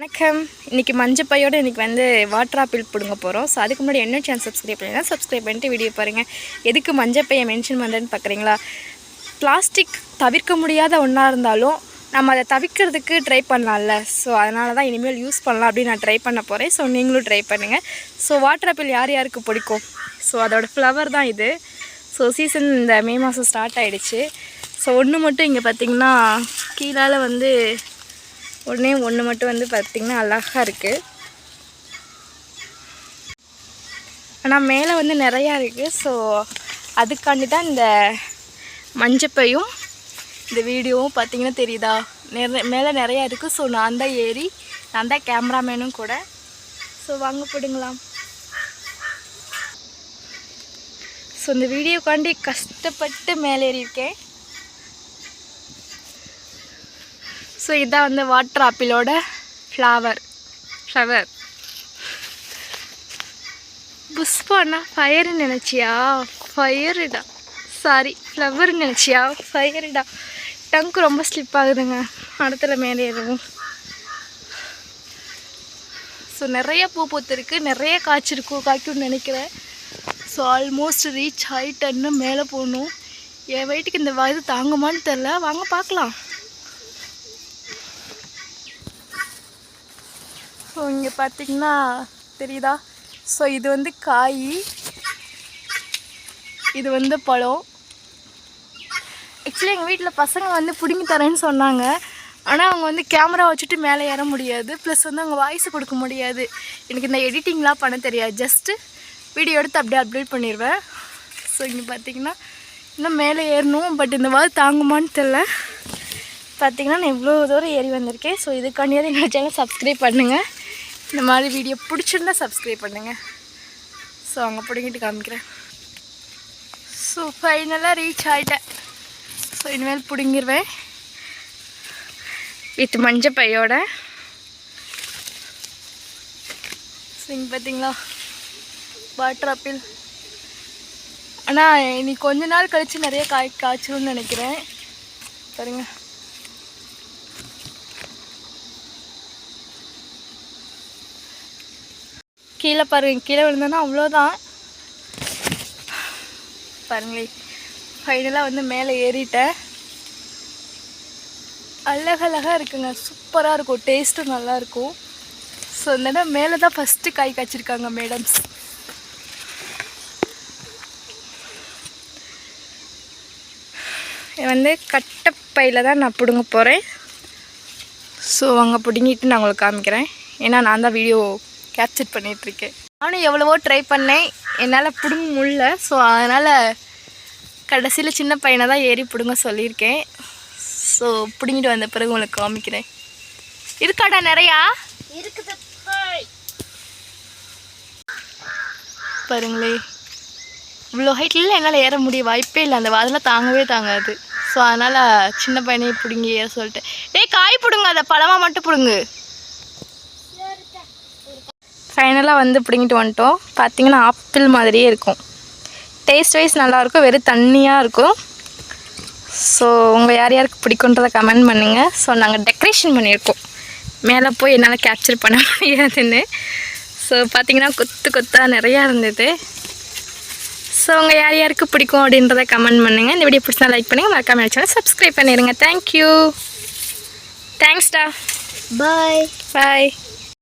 வணக்கம். இன்றைக்கி மஞ்சப்பையோடு இன்றைக்கி வந்து வாட்டர் ஆப்பிள் பிடுங்க போகிறோம் ஸோ அதுக்கு முன்னாடி என்ன சேனல் சப்ஸ்கிரைப் பண்ணிங்கன்னா சப்ஸ்கிரைப் பண்ணிட்டு வீடியோ பாருங்கள் எதுக்கு மஞ்சப்பையை மென்ஷன் பண்ணுறேன்னு பார்க்குறீங்களா பிளாஸ்டிக் தவிர்க்க முடியாத ஒன்றா இருந்தாலும் நம்ம அதை தவிர்க்கிறதுக்கு ட்ரை பண்ணலாம்ல. ஸோ அதனால தான் இனிமேல் யூஸ் பண்ணலாம் அப்படின்னு நான் ட்ரை பண்ண போகிறேன் ஸோ நீங்களும் ட்ரை பண்ணுங்கள் ஸோ வாட்டர் ஆப்பிள் யார் யாருக்கு பிடிக்கும்? ஸோ அதோட ஃப்ளவர் தான் இது. ஸோ சீசன் இந்த மே மாதம் ஸ்டார்ட் ஆகிடுச்சு ஸோ ஒன்று மட்டும் இங்கே பார்த்திங்கன்னா கீழால் வந்து உடனே ஒன்று மட்டும் வந்து பார்த்திங்கன்னா அழகாக இருக்குது ஆனால் மேலே வந்து நிறையா இருக்குது ஸோ அதுக்காண்டி தான் இந்த மஞ்சப்பையும் இந்த வீடியோவும் பார்த்தீங்கன்னா தெரியுதா? நிறைய மேலே நிறையா இருக்குது ஸோ நான் தான் ஏறி நான் தான் கேமராமேனும் கூட. ஸோ வாங்க போடுங்களாம். ஸோ இந்த வீடியோக்காண்டி கஷ்டப்பட்டு மேலே ஏறியிருக்கேன். ஸோ இதான் வந்து வாட்டர் ஆப்பிளோட ஃப்ளவர் ஃப்ளவர் புஷ்பானா ஃபயர் நினச்சியா? ஃபயருடா சாரி ஃப்ளவர் நினச்சியா? ஃபயருடா டங்க் ரொம்ப ஸ்லிப் ஆகுதுங்க. அடத்துல மேலே எதுவும். ஸோ நிறைய பூ பூத்துருக்கு. நிறைய காய்ச்சிருக்கும் காய்க்கும்னு நினைக்கிறேன். ஸோ ஆல்மோஸ்ட் ரீச் ஆகிட்டன்னு மேலே போகணும் என் வெயிட்டுக்கு இந்த இது தாங்குமான்னு தெரில வாங்க பார்க்கலாம். ஸோ இங்கே பார்த்தீங்கன்னா தெரியுதா? ஸோ இது வந்து காய். இது வந்து பழம். ஆக்சுவலி எங்கள் வீட்டில் பசங்க வந்து பிடுங்கி தரேன்னு சொன்னாங்க. ஆனால் அவங்க வந்து கேமரா வச்சுட்டு மேலே ஏற முடியாது. ப்ளஸ் வந்து அவங்க வாய்ஸ் கொடுக்க முடியாது. எனக்கு இந்த எடிட்டிங்லாம் பண்ண தெரியாது. ஜஸ்ட்டு வீடியோ எடுத்து அப்படியே அப்டேட் பண்ணிடுவேன் ஸோ இங்கே பார்த்தீங்கன்னா இன்னும் மேலே ஏறணும். பட் இந்த வாழ் தாங்குமான்னு தெரில பார்த்திங்கன்னா நான் இவ்வளோ தூரம் ஏறி வந்திருக்கேன். ஸோ இதுக்காண்டியாவது என்னோடய சேனல் சப்ஸ்கிரைப் பண்ணுங்கள் இந்த மாதிரி வீடியோ பிடிச்சிருந்தா சப்ஸ்கிரைப் பண்ணுங்கள் ஸோ அங்கே பிடிங்கிட்டு காமிக்கிறேன். ஸோ ஃபைனலாக ரீச் ஆகிட்டேன் ஸோ இனிமேல் பிடுங்கிடுவேன் வித் மஞ்சள் பையோட. இங்கே பார்த்தீங்களா வாட்டர் ஆப்பிள் ஆனால் இனி கொஞ்ச நாள் கழித்து நிறைய காய் காய்ச்சணும்னு நினைக்கிறேன். பாருங்கள் கீழே பாருங்க கீழே விழுந்தோன்னா அவ்வளோதான். பாருங்களே ஃபைனலாக வந்து மேலே ஏறிட்டேன். அழகழகாக இருக்குங்க சூப்பராக இருக்கும் டேஸ்ட்டும் நல்லாயிருக்கும் ஸோ இந்த இடம் மேலே தான் ஃபஸ்ட்டு காய் காய்ச்சிருக்காங்க மேடம்ஸ் வந்து கட்டப்பையில் தான் நான் பிடுங்க போகிறேன் ஸோ அங்கே பிடுங்கிட்டு நான் உங்களுக்கு காமிக்கிறேன். ஏன்னா நான் தான் வீடியோ கேப்சர் பண்ணிகிட்ருக்கேன் நானும் எவ்வளவோ ட்ரை பண்ணேன். என்னால் பிடுங்க முடியல. ஸோ அதனால் கடைசியில் சின்ன பையனை தான் ஏறி பிடுங்க சொல்லியிருக்கேன். ஸோ பிடுங்கிட்டு வந்த பிறகு உங்களுக்கு காமிக்கிறேன். இருக்காடா நிறையா? இருக்குது பாருங்களே. இவ்வளோ ஹைட்டில் என்னால் ஏற முடிய வாய்ப்பே இல்லை. அந்த வாதெல்லாம் தாங்கவே தாங்காது. ஸோ அதனால் சின்ன பையனையே பிடுங்கி ஏற சொல்லிட்டேன். டேய் காய் பிடுங்க. அதை பழமாக மட்டும் பிடுங்கு. ஃபைனலாக வந்து பிடுங்கிட்டு வந்துட்டோம். பார்த்தீங்கன்னா ஆப்பிள் மாதிரியே இருக்கும். டேஸ்ட் வைஸ் நல்லாயிருக்கும் வெறும் தண்ணியாக இருக்கும். ஸோ உங்கள் யார் யாருக்கு பிடிக்குன்றதை கமெண்ட் பண்ணுங்கள் ஸோ நாங்கள் டெக்கரேஷன் பண்ணியிருக்கோம். மேலே போய் என்னால் கேப்சர் பண்ண முடியாதுன்னு. ஸோ பார்த்தீங்கன்னா கொத்து கொத்தாக நிறையா இருந்தது. ஸோ உங்கள் யார் யாருக்கு பிடிக்கும் அப்படின்றத கமெண்ட் பண்ணுங்கள் இந்த வீடியோ பிடிச்சா லைக் பண்ணுங்கள் மறக்காம சேனல் சப்ஸ்கிரைப் பண்ணிடுங்க தேங்க்யூ தேங்க்ஸ்டா பாய் பாய்